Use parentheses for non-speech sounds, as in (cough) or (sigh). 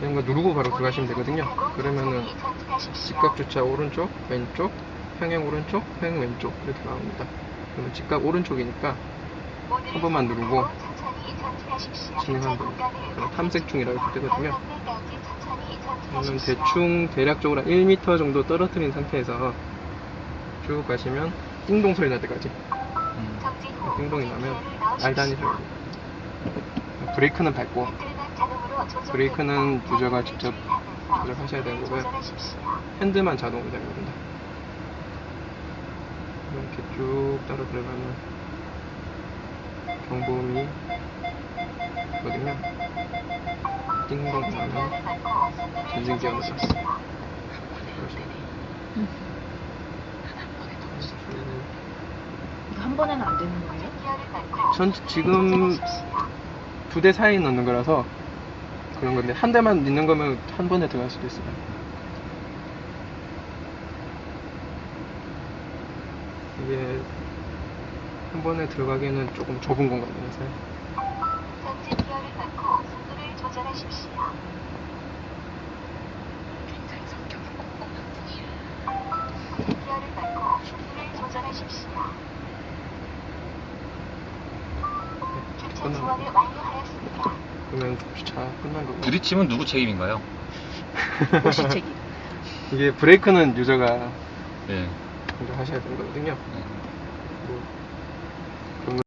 이런 거 누르고 바로 들어가시면 되거든요. 그러면은 직각 주차 오른쪽, 왼쪽, 평행 오른쪽, 평행 왼쪽 이렇게 나옵니다. 그러면 직각 오른쪽이니까 한 번만 누르고 진행하면 됩니다. 탐색 중이라고 이렇게 뜨거든요. 그러면 대충 대략적으로 한 1m 정도 떨어뜨린 상태에서 쭉 가시면 띵동 소리 날 때까지 음. 띵동이 나면 알단이 소리 브레이크는 밟고 브레이크는 유저가 직접 조절하셔야 되는 거고요. 핸드만 자동으로 되는 겁니다. 이렇게 쭉 따라 들어가면 경보음이 있거든요. 띵동 나면 전진 기어를 놨어요. 한 번에는 안 되는 거예요? 전 지금 두 대 사이에 넣는 거라서 그런 건데 한 대만 넣는 거면 한 번에 들어갈 수도 있어요. 이게 한 번에 들어가기에는 조금 좁은 공간이라서요. 전진 기어를 넣고 속도를 조절하십시오. 전진 기어를 넣고 속도를 조절하십시오. 주차 끝났네. 지원을 완료하였습니다. 그러면 주차 끝난 거고. 부딪히면 누구 책임인가요? 고시책이. (laughs) 이게 브레이크는 유저가 예. 먼저 하셔야 되는 거거든요. 네. 뭐